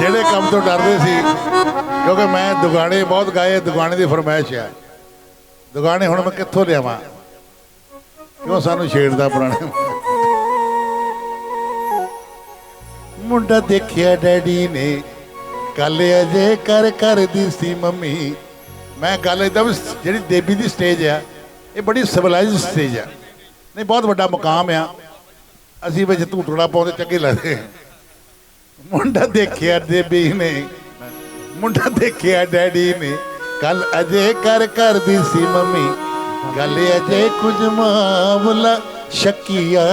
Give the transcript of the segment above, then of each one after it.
ਜਿਹੜੇ ਕੰਮ ਤੋਂ ਡਰਦੇ ਸੀ, ਕਿਉਂਕਿ ਮੈਂ ਦੁਗਾਣੇ ਬਹੁਤ ਗਾਏ, ਦੁਗਾਣੇ ਦੀ ਫਰਮਾਇਸ਼ ਆ। ਦੁਗਾਣੇ ਹੁਣ ਮੈਂ ਕਿੱਥੋਂ ਲਿਆਵਾਂ? ਕਿਉਂ ਸਾਨੂੰ ਛੇੜਦਾ ਪੁਰਾਣੇ ਮੁੰਡਾ? ਦੇਖਿਆ ਡੈਡੀ ਨੇ ਕੱਲ ਅਜੇ ਕਰ ਕਰਦੀ ਸੀ ਮੰਮੀ। ਮੈਂ ਗੱਲ ਇਦਾਂ ਵੀ ਜਿਹੜੀ ਦੇਵੀ ਦੀ ਸਟੇਜ ਆ, ਇਹ ਬੜੀ ਸਿਵਲਾਈਜ਼ਡ ਸਟੇਜ ਆ। ਨਹੀਂ, ਬਹੁਤ ਵੱਡਾ ਮੁਕਾਮ ਆ। ਅਸੀਂ ਵਿੱਚ ਧੂਟੜਾ ਪਾਉਂਦੇ, ਚੰਗੇ ਲੱਗਦੇ ਮੁੰਡਾ ਦੇਖਿਆ ਦੇਵੀ ਨੇ, ਮੁੰਡਾ ਦੇਖਿਆ ਡੈਡੀ ਨੇ ਕੱਲ ਅਜੇ ਕਰ ਕਰਦੀ ਸੀ ਮੰਮੀ, ਗੱਲ ਅਜੇ ਕੁਝ ਮਾਮਲਾ ਸ਼ੱਕੀਆ।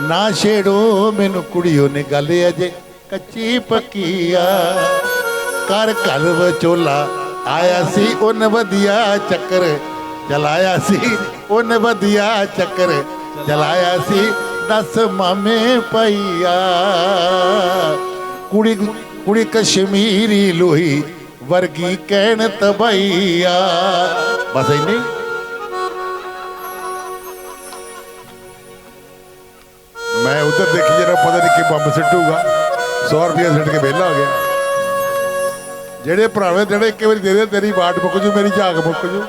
ਨਾ ਛੇੜੋ ਮੈਨੂੰ ਕੁੜੀਓ ਨੇ ਗੱਲ ਅਜੇ ਕੱਚੀ ਪੱਕੀਆ। ਕਰ ਘਰ ਵਿਚੋਲਾ ਆਇਆ ਸੀ, ਉਹਨ ਵਧੀਆ ਚੱਕਰ। ਚਲਾਇਆ ਸੀ, ਉਹਨੇ ਵਧੀਆ ਚੱਕਰ ਚਲਾਇਆ ਸੀ। ਦਸ ਮਾਮੇ ਪਈਆ ਕੁੜੀ ਕੁੜੀ ਕਸ਼ਮੀਰੀ ਲੋਹੀ ਵਰਗੀ ਕਹਿਣ ਤਬਈਆ। ਬਸ ਇੰਨੀ? ਮੈਂ ਉਧਰ ਦੇਖੀ ਜਰਾ, ਪਤਾ ਨਹੀਂ ਕਿ ਬੰਬ ਸਿੱਟੂਗਾ। 100 ਰੁਪਏ ਸਿੱਟ ਕੇ ਵਿਹਲਾ ਹੋ ਗਿਆ। ਜਿਹੜੇ ਭਰਾਵੇਂ ਜਿਹੜੇ ਇੱਕ ਵਾਰੀ ਦੇ ਦੇ, ਤੇਰੀ ਬਾਟ ਮੁੱਕ ਜੂ, ਮੇਰੀ ਝਾਗ ਮੁੱਕ ਜੂ।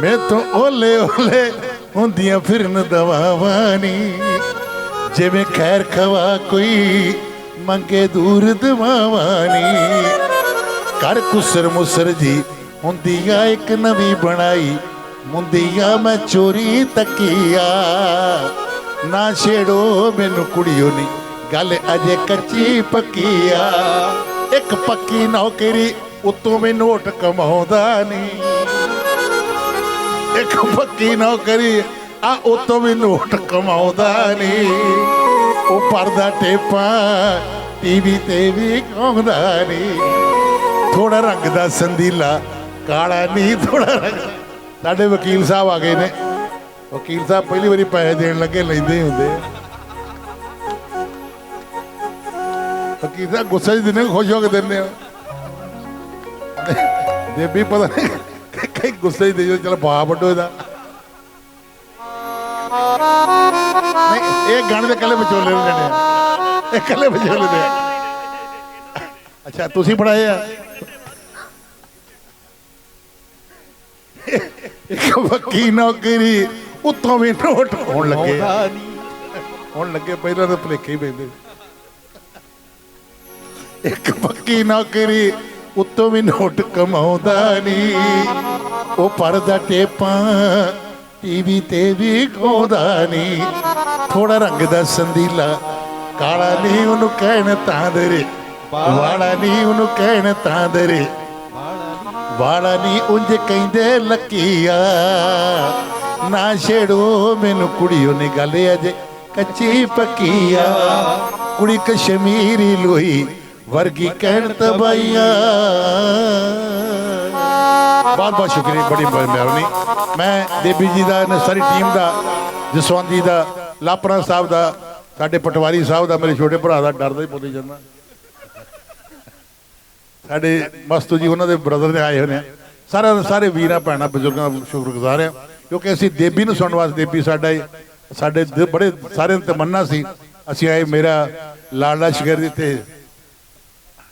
ਮੈਂ ਤੋਂ ਓਲੇ ਓਲੇ ਹੁੰਦੀਆਂ ਫਿਰਨ ਦਵਾਵਾਂ ਨੀ। ਜਿਵੇਂ ਖੈਰ ਖਵਾ ਕੋਈ, ਮੰਗੇ ਦੂਰ ਦਵਾਵਾਂ ਨੀ। ਕਰ ਕੁਸਰ ਮੁਸਰ ਜੀ ਹੁੰਦੀਆਂ ਇੱਕ ਨਵੀਂ ਬਣਾਈ। ਮੁੰਦੀਆਂ ਮੈਂ ਚੋਰੀ ਤੱਕੀਆ। ਨਾ ਛੇੜੋ ਮੈਨੂੰ ਕੁੜੀਓ ਨੀ, ਗੱਲ ਅਜੇ ਕੱਚੀ ਪੱਕੀਆ। ਇੱਕ ਪੱਕੀ ਨੌਕਰੀ ਉਤੋਂ ਵੀ ਨੋਟ ਕਮਾਉਂਦਾ ਨਹੀਂ ਇੱਕ ਪੱਕੀ ਨੌਕਰੀ ਆ। ਉਤੋਂ ਵੀ ਨੋਟ ਕਮਾਉਂਦਾ ਨਹੀਂ। ਉਹ ਪਰਦਾ ਟੇਪਾ ਟੀਵੀ ਤੇ ਵੀ ਗਾਉਂਦਾ ਨਹੀਂ। ਥੋੜਾ ਰੰਗ ਦਾ ਸੰਦੀਲਾ, ਕਾਲਾ ਨਹੀਂ ਥੋੜਾ ਰੰਗ ਸਾਡੇ ਵਕੀਲ ਸਾਹਿਬ ਆ ਗਏ ਨੇ। ਵਕੀਲ ਸਾਹਿਬ ਪਹਿਲੀ ਵਾਰੀ ਪੈਸੇ ਦੇਣ ਲੱਗੇ, ਲੈਂਦੇ ਹੀ ਹੁੰਦੇ ਵਕੀਲ ਸਾਹਿਬ ਗੁੱਸੇ 'ਚ ਦਿੰਦੇ ਖੁਸ਼ ਹੋ ਕੇ ਦਿੰਦੇ ਹੋ ਦੇਬੀ ਪਤਾ ਨਹੀਂ ਕਈ ਗੁੱਸੇ ਦੇ ਜੋ ਚਲ ਬਾ ਵੱਡੋ ਇਹਦਾ। ਨਹੀਂ ਇਹ ਗਾਣੇ ਦੇ ਕੱਲੇ ਵਿਚੋਲੇ ਨੂੰ ਆ। ਇਹ ਕੱਲੇ ਵਿਚੋਲੇ ਦੇ। ਅੱਛਾ ਤੁਸੀਂ ਪੜਾਏ ਆ? ਇੱਕ ਵਕੀ ਨੌਕਰੀ ਉੱਤੋਂ ਵੀ ਨੋਟ ਹੋਣ ਲੱਗੇ ਹੁਣ ਲੱਗੇ ਪਹਿਲਾਂ ਤਾਂ ਭਲੇਖੇ ਹੀ ਪੈਂਦੇ। ਇੱਕ ਪੱਕੀ ਨੌਕਰੀ ਉੱਤੋਂ ਵੀ ਨੋਟ ਕਮਾਉਂਦਾ ਨਹੀਂ। ਉਹ ਪਰਦਾ ਟੇਪਾਂ, ਟੀਵੀ ਤੇ ਵੀ ਗਾਉਂਦਾ ਨਹੀਂ। ਥੋੜਾ ਰੰਗ ਦਾ ਸੰਦੀਲਾ, ਕਾਲਾ ਨਹੀਂ ਉਹਨੂੰ ਕਹਿਣ ਤਾਂ ਦਰੇ। ਵਾਲਾ ਨਹੀਂ ਉਹਨੂੰ ਕਹਿਣ ਤਾਂ ਦਰੇ। ਵਾਲਾ ਨਹੀਂ ਉਂਝ ਕਹਿੰਦੇ ਲੱਕੀਆ। ਨਾ ਛੇੜੋ ਮੈਨੂੰ ਕੁੜੀਓ ਨੇ ਗੱਲ ਅਜੇ ਕੱਚੀ ਪੱਕੀਆ। ਕੁੜੀ ਕਸ਼ਮੀਰੀ ਲੋਈ ਵਰਗੀ ਕਹਿਣ ਤਬਈਆ ਬਹੁਤ ਬਹੁਤ ਸ਼ੁਕਰੀਆ, ਬੜੀ ਮਿਹਰਬਾਨੀ। ਮੈਂ ਦੇਵੀ ਜੀ ਦਾ ਇਹਨਾਂ ਸਾਰੀ ਟੀਮ ਦਾ, ਜਸਵੰਤ ਜੀ ਦਾ, ਲਾਪਰਾ ਸਾਹਿਬ ਦਾ, ਸਾਡੇ ਪਟਵਾਰੀ ਸਾਹਿਬ ਦਾ, ਮੇਰੇ ਛੋਟੇ ਭਰਾ ਦਾ ਡਰਦਾ ਹੀ ਬੋਲੀ ਜਾਂਦਾ। ਸਾਡੇ ਮਸਤੂ ਜੀ, ਉਹਨਾਂ ਦੇ ਬ੍ਰਦਰ ਦੇ ਆਏ ਹੋਏ ਨੇ। ਸਾਰਿਆਂ ਦੇ ਸਾਰੇ ਵੀਰਾਂ, ਭੈਣਾਂ, ਬਜ਼ੁਰਗਾਂ ਦਾ ਸ਼ੁਕਰਗੁਜ਼ਾਰ ਆ ਕਿਉਂਕਿ ਅਸੀਂ ਦੇਵੀ ਨੂੰ ਸੁਣਨ ਵਾਸਤੇ, ਦੇਵੀ ਸਾਡਾ ਇਹ, ਸਾਡੇ ਬੜੇ ਸਾਰਿਆਂ ਦੀ ਤਮੰਨਾ ਸੀ। ਅਸੀਂ ਆਏ ਮੇਰਾ ਲਾਲਾ ਸ਼ਗਰ ਤੇ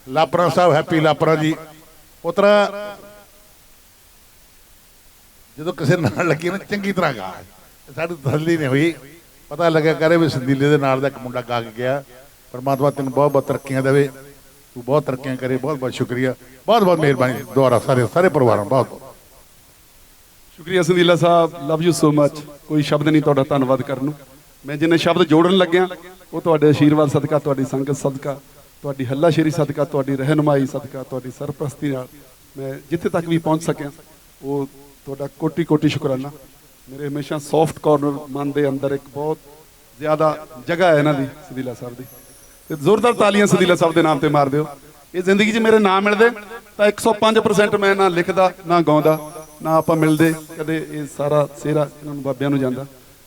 ਲਾਪਰਾ ਸਾਹਿਬ, ਹੈਪੀ ਲਾਪਰਾ ਜੀ। ਪੁੱਤਰਾ ਜਦੋਂ ਕਿਸੇ ਨਾਲ ਲੱਗੀ ਨਾ ਚੰਗੀ ਤਰ੍ਹਾਂ ਗਾ। ਸਾਡੀ ਤਸੱਲੀ ਨਹੀਂ ਹੋਈ। ਪਤਾ ਲੱਗਿਆ ਕਰੇ ਵੀ ਸੰਦੀਲੇ ਦੇ ਨਾਲ ਦਾ ਇੱਕ ਮੁੰਡਾ ਗਾ ਕੇ ਗਿਆ। ਪਰਮਾਤਮਾ ਤੈਨੂੰ ਬਹੁਤ ਬਹੁਤ ਤਰੱਕੀਆਂ ਦੇਵੇ। ਤੂੰ ਬਹੁਤ ਤਰੱਕੀਆਂ ਕਰੇ, ਬਹੁਤ ਬਹੁਤ ਸ਼ੁਕਰੀਆ। ਬਹੁਤ ਬਹੁਤ ਮਿਹਰਬਾਨੀ। ਦੁਆਰਾ ਸਾਰੇ ਸਾਰੇ ਪਰਿਵਾਰਾਂ ਬਹੁਤ ਬਹੁਤ। ਸ਼ੁਕਰੀਆ ਸੰਦੀਲਾ ਸਾਹਿਬ। ਲਵ ਯੂ ਸੋ ਮੱਚ ਕੋਈ ਸ਼ਬਦ ਨਹੀਂ ਤੁਹਾਡਾ ਧੰਨਵਾਦ ਕਰਨ ਨੂੰ। ਮੈਂ ਜਿੰਨੇ ਸ਼ਬਦ ਜੋੜਨ ਲੱਗਿਆ, ਉਹ ਤੁਹਾਡੇ ਆਸ਼ੀਰਵਾਦ ਸਦਕਾ, ਤੁਹਾਡੀ ਸੰਗਤ ਸਦਕਾ, ਤੁਹਾਡੀ ਹੱਲਾਸ਼ੇਰੀ ਸਦਕਾ, ਤੁਹਾਡੀ ਰਹਿਨਮਾਈ ਸਦਕਾ, ਤੁਹਾਡੀ ਸਰਪ੍ਰਸਤੀ ਨਾਲ ਮੈਂ ਜਿੱਥੇ ਤੱਕ ਵੀ ਪਹੁੰਚ ਸਕਿਆ, ਉਹ ਤੁਹਾਡਾ ਕੋਟੀ ਕੋਟੀ ਸ਼ੁਕਰਾਨਾ। ਮੇਰੇ ਹਮੇਸ਼ਾ ਸੌਫਟ ਕਾਰਨਰ ਮਨ ਦੇ ਅੰਦਰ ਇੱਕ ਬਹੁਤ ਜ਼ਿਆਦਾ ਜਗ੍ਹਾ ਹੈ ਇਹਨਾਂ ਦੀ, ਸੰਦੀਲਾ ਸਾਹਿਬ ਦੀ। ਤੇ ਜ਼ੋਰਦਾਰ ਤਾਲੀਆਂ ਸਦੀਲਾ ਸਾਹਿਬ ਦੇ ਨਾਮ ਤੇ ਮਾਰ ਦਿਓ। ਇਹ ਜ਼ਿੰਦਗੀ 'ਚ ਮੇਰੇ ਨਾਮ ਮਿਲਦੇ, ਤਾਂ 105% ਮੈਂ ਨਾ ਲਿਖਦਾ, ਨਾ ਗਾਉਂਦਾ, ਨਾ ਆਪਾਂ ਮਿਲਦੇ, ਕਦੇ ਇਹ ਸਾਰਾ ਸਿਹਰਾ ਇਹਨਾਂ ਨੂੰ ਬਾਬਿਆਂ ਨੂੰ ਜਾਂਦਾ।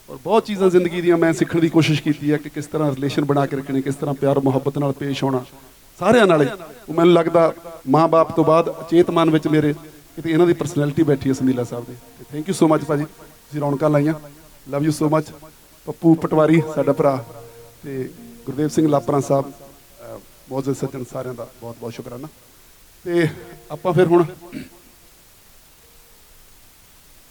ਔਰ ਬਹੁਤ ਚੀਜ਼ਾਂ ਜ਼ਿੰਦਗੀ ਦੀਆਂ ਮੈਂ ਸਿੱਖਣ ਦੀ ਕੋਸ਼ਿਸ਼ ਕੀਤੀ ਹੈ ਕਿ ਕਿਸ ਤਰ੍ਹਾਂ ਰਿਲੇਸ਼ਨ ਬਣਾ ਕੇ ਰੱਖਣੇ, ਕਿਸ ਤਰ੍ਹਾਂ ਪਿਆਰ, ਮੁਹੱਬਤ ਨਾਲ ਪੇਸ਼ ਹੋਣਾ, ਸਾਰਿਆਂ ਨਾਲੇ ਉਹ ਮੈਨੂੰ ਲੱਗਦਾ ਮਾਂ-ਬਾਪ ਤੋਂ ਬਾਅਦ ਅਚੇਤ ਮਨ ਵਿੱਚ ਮੇਰੇ ਕਿਤੇ ਇਹਨਾਂ ਦੀ ਪਰਸਨੈਲਿਟੀ ਬੈਠੀ ਹੈ ਸੰਦੀਲਾ ਸਾਹਿਬ ਦੀ। ਥੈਂਕ ਯੂ ਸੋ ਮਚ ਭਾਜੀ, ਤੁਸੀਂ ਰੌਣਕਾਂ ਲਾਈਆਂ। Love you so much Pappu Patwari, ਸਾਡਾ ਭਰਾ। ਤੇ ਗੁਰਦੇਵ ਸਿੰਘ ਲਾਪਰਾ ਸਾਹਿਬ ਬਹੁਤ ਮੌਜੂਦ ਸੱਜਣ ਸਾਰਿਆਂ ਦਾ ਬਹੁਤ ਬਹੁਤ ਸ਼ੁਕਰਾਨਾ। ਤੇ ਆਪਾਂ ਫਿਰ ਹੁਣ